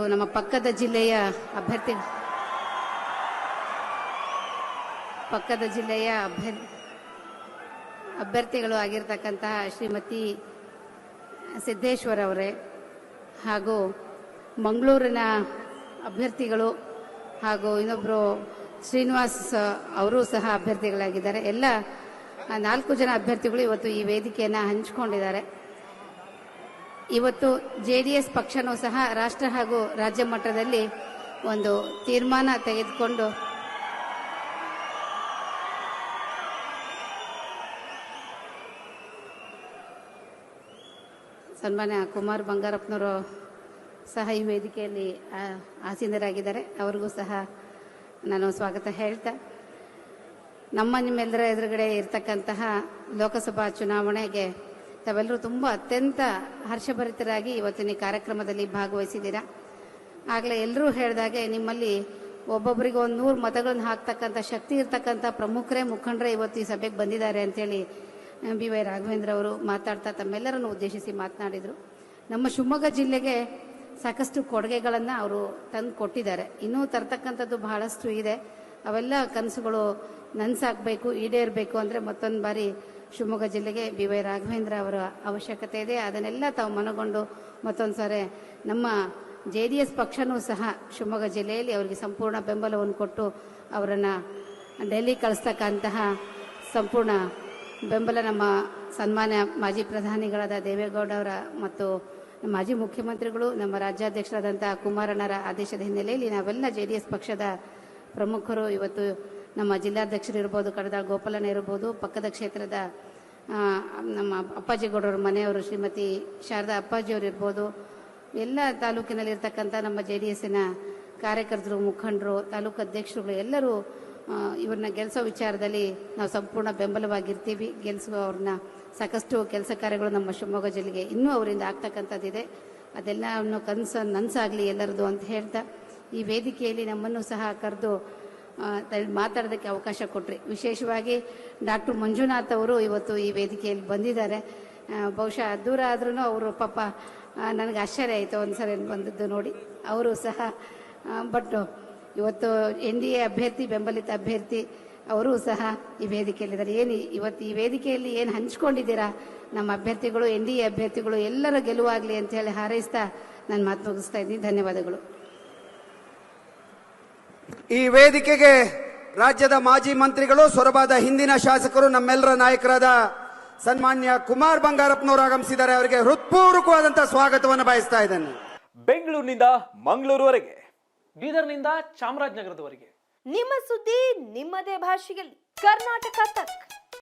ನಮ್ಮ ಪಕ್ಕದ ಜಿಲ್ಲೆಯ ಅಭ್ಯರ್ಥಿ ಪಕ್ಕದ ಜಿಲ್ಲೆಯ ಅಭ್ಯರ್ಥಿ ಅಭ್ಯರ್ಥಿಗಳು ಆಗಿರ್ತಕ್ಕಂತಹ ಶ್ರೀಮತಿ ಸಿದ್ದೇಶ್ವರ್ ಅವರೇ ಹಾಗೂ ಮಂಗಳೂರಿನ ಅಭ್ಯರ್ಥಿಗಳು ಹಾಗೂ ಇನ್ನೊಬ್ಬರು ಶ್ರೀನಿವಾಸ್ ಅವರು ಸಹ ಅಭ್ಯರ್ಥಿಗಳಾಗಿದ್ದಾರೆ ಎಲ್ಲ ನಾಲ್ಕು ಜನ ಅಭ್ಯರ್ಥಿಗಳು ಇವತ್ತು ಈ ವೇದಿಕೆಯನ್ನು ಹಂಚಿಕೊಂಡಿದ್ದಾರೆ ಇವತ್ತು ಜೆ ಡಿ ಎಸ್ ಪಕ್ಷನೂ ಸಹ ರಾಷ್ಟ್ರ ಹಾಗೂ ರಾಜ್ಯ ಮಟ್ಟದಲ್ಲಿ ಒಂದು ತೀರ್ಮಾನ ತೆಗೆದುಕೊಂಡು ಸನ್ಮಾನ್ಯ ಕುಮಾರ್ ಬಂಗಾರಪ್ಪನವರು ಸಹ ಈ ವೇದಿಕೆಯಲ್ಲಿ ಆಸೀನರಾಗಿದ್ದಾರೆ. ಅವರಿಗೂ ಸಹ ನಾನು ಸ್ವಾಗತ ಹೇಳ್ತಾ. ನಮ್ಮ ನಿಮ್ಮೆಲ್ಲರ ಎದುರುಗಡೆ ಇರತಕ್ಕಂತಹ ಲೋಕಸಭಾ ಚುನಾವಣೆಗೆ ತಾವೆಲ್ಲರೂ ತುಂಬ ಅತ್ಯಂತ ಹರ್ಷಭರಿತರಾಗಿ ಇವತ್ತಿನ ಈ ಕಾರ್ಯಕ್ರಮದಲ್ಲಿ ಭಾಗವಹಿಸಿದ್ದೀರಾ? ಆಗಲೇ ಎಲ್ಲರೂ ಹೇಳಿದಾಗೆ ನಿಮ್ಮಲ್ಲಿ ಒಬ್ಬೊಬ್ಬರಿಗೆ ಒಂದು ನೂರು ಮತಗಳನ್ನು ಹಾಕ್ತಕ್ಕಂಥ ಶಕ್ತಿ ಇರ್ತಕ್ಕಂಥ ಪ್ರಮುಖರೇ, ಮುಖಂಡರೇ ಇವತ್ತು ಈ ಸಭೆಗೆ ಬಂದಿದ್ದಾರೆ ಅಂತೇಳಿ ಬಿ ವೈ ರಾಘವೇಂದ್ರ ಅವರು ಮಾತಾಡ್ತಾ ತಮ್ಮೆಲ್ಲರನ್ನು ಉದ್ದೇಶಿಸಿ ಮಾತನಾಡಿದರು. ನಮ್ಮ ಶಿವಮೊಗ್ಗ ಜಿಲ್ಲೆಗೆ ಸಾಕಷ್ಟು ಕೊಡುಗೆಗಳನ್ನು ಅವರು ತಂದು ಕೊಟ್ಟಿದ್ದಾರೆ. ಇನ್ನೂ ತರ್ತಕ್ಕಂಥದ್ದು ಬಹಳಷ್ಟು ಇದೆ. ಅವೆಲ್ಲ ಕನಸುಗಳು ನನ್ಸಾಗಬೇಕು, ಈಡೇರಬೇಕು ಅಂದರೆ ಮತ್ತೊಂದು ಬಾರಿ ಶಿವಮೊಗ್ಗ ಜಿಲ್ಲೆಗೆ ಬಿ ವೈ ರಾಘವೇಂದ್ರ ಅವರ ಅವಶ್ಯಕತೆ ಇದೆ. ಅದನ್ನೆಲ್ಲ ತಾವು ಮನಗೊಂಡು ಮತ್ತೊಂದು ಸಾರಿ ನಮ್ಮ ಜೆ ಡಿ ಎಸ್ ಪಕ್ಷನೂ ಸಹ ಶಿವಮೊಗ್ಗ ಜಿಲ್ಲೆಯಲ್ಲಿ ಅವರಿಗೆ ಸಂಪೂರ್ಣ ಬೆಂಬಲವನ್ನು ಕೊಟ್ಟು ಅವರನ್ನು ಡೆಲ್ಲಿ ಕಳಿಸ್ತಕ್ಕಂತಹ ಸಂಪೂರ್ಣ ಬೆಂಬಲ ನಮ್ಮ ಸನ್ಮಾನ್ಯ ಮಾಜಿ ಪ್ರಧಾನಿಗಳಾದ ದೇವೇಗೌಡ ಅವರ ಮತ್ತು ಮಾಜಿ ಮುಖ್ಯಮಂತ್ರಿಗಳು, ನಮ್ಮ ರಾಜ್ಯಾಧ್ಯಕ್ಷರಾದಂಥ ಕುಮಾರಣ್ಣರ ಆದೇಶದ ಹಿನ್ನೆಲೆಯಲ್ಲಿ ನಾವೆಲ್ಲ ಜೆ ಡಿ ಎಸ್ ಪಕ್ಷದ ಪ್ರಮುಖರು ಇವತ್ತು ನಮ್ಮ ಜಿಲ್ಲಾಧ್ಯಕ್ಷರು ಇರ್ಬೋದು ಕಡದಾಳ್ ಗೋಪಾಲನ ಇರ್ಬೋದು, ಪಕ್ಕದ ಕ್ಷೇತ್ರದ ನಮ್ಮ ಅಪ್ಪಾಜಿಗೌಡರ ಮನೆಯವರು ಶ್ರೀಮತಿ ಶಾರದಾ ಅಪ್ಪಾಜಿಯವರು ಇರ್ಬೋದು, ಎಲ್ಲ ತಾಲೂಕಿನಲ್ಲಿರ್ತಕ್ಕಂಥ ನಮ್ಮ ಜೆ ಡಿ ಎಸ್ಸಿನ ಕಾರ್ಯಕರ್ತರು, ಮುಖಂಡರು, ತಾಲೂಕು ಅಧ್ಯಕ್ಷರುಗಳು ಎಲ್ಲರೂ ಇವ್ರನ್ನ ಗೆಲ್ಲಿಸೋ ವಿಚಾರದಲ್ಲಿ ನಾವು ಸಂಪೂರ್ಣ ಬೆಂಬಲವಾಗಿರ್ತೀವಿ. ಗೆಲ್ಲಿಸುವ ಅವ್ರನ್ನ ಸಾಕಷ್ಟು ಕೆಲಸ ಕಾರ್ಯಗಳು ನಮ್ಮ ಶಿವಮೊಗ್ಗ ಜಿಲ್ಲೆಗೆ ಇನ್ನೂ ಅವರಿಂದ ಆಗ್ತಕ್ಕಂಥದ್ದಿದೆ. ಅದೆಲ್ಲವನ್ನು ಕನಸು, ನನಸಾಗಲಿ ಎಲ್ಲರದು ಅಂತ ಹೇಳ್ತಾ ಈ ವೇದಿಕೆಯಲ್ಲಿ ನಮ್ಮನ್ನು ಸಹ ಕರೆದು ಮಾತಾಡೋದಕ್ಕೆ ಅವಕಾಶ ಕೊಟ್ರಿ. ವಿಶೇಷವಾಗಿ ಡಾಕ್ಟರ್ ಮಂಜುನಾಥ್ ಅವರು ಇವತ್ತು ಈ ವೇದಿಕೆಯಲ್ಲಿ ಬಂದಿದ್ದಾರೆ. ಬಹುಶಃ ದೂರ ಆದ್ರೂ ಅವರು ಪಾಪ ನನಗೆ ಆಶ್ಚರ್ಯ ಆಯಿತು ಒಂದ್ಸರಿ ಬಂದದ್ದು ನೋಡಿ. ಅವರು ಸಹ ಬಟ್ ಇವತ್ತು ಎನ್ ಡಿ ಎ ಅಭ್ಯರ್ಥಿ, ಬೆಂಬಲಿತ ಅಭ್ಯರ್ಥಿ, ಅವರು ಸಹ ಈ ವೇದಿಕೆಯಲ್ಲಿದ್ದಾರೆ. ಏನು ಇವತ್ತು ಈ ವೇದಿಕೆಯಲ್ಲಿ ಏನು ಹಂಚ್ಕೊಂಡಿದ್ದೀರಾ? ನಮ್ಮ ಅಭ್ಯರ್ಥಿಗಳು, ಎನ್ ಡಿ ಎ ಅಭ್ಯರ್ಥಿಗಳು ಎಲ್ಲರ ಗೆಲುವಾಗಲಿ ಅಂತ ಹೇಳಿ ಹಾರೈಸ್ತಾ ನಾನು ಮಾತು ಮುಗಿಸ್ತಾ ಇದ್ದೀನಿ. ಧನ್ಯವಾದಗಳು. ಈ ವೇದಿಕೆಗೆ ರಾಜ್ಯದ ಮಾಜಿ ಮಂತ್ರಿಗಳು ಸೊರಬಾದ ಹಿಂದಿನ ಶಾಸಕರು ನಮ್ಮೆಲ್ಲರ ನಾಯಕರಾದ ಸನ್ಮಾನ್ಯ ಕುಮಾರ್ ಬಂಗಾರಪ್ಪನವರು ಆಗಮಿಸಿದ್ದಾರೆ. ಅವರಿಗೆ ಹೃತ್ಪೂರ್ವಕವಾದಂತಹ ಸ್ವಾಗತವನ್ನು ಬಯಸ್ತಾ ಇದ್ದೇನೆ. ಬೆಂಗಳೂರಿನಿಂದ ಮಂಗಳೂರುವರೆಗೆ. ಬೀದರ್ನಿಂದ ಚಾಮರಾಜನಗರದವರೆಗೆ. ನಿಮ್ಮ ಸುದ್ದಿ ನಿಮ್ಮದೇ ಭಾಷೆಯಲ್ಲಿ. ಕರ್ನಾಟಕ ತಕ್.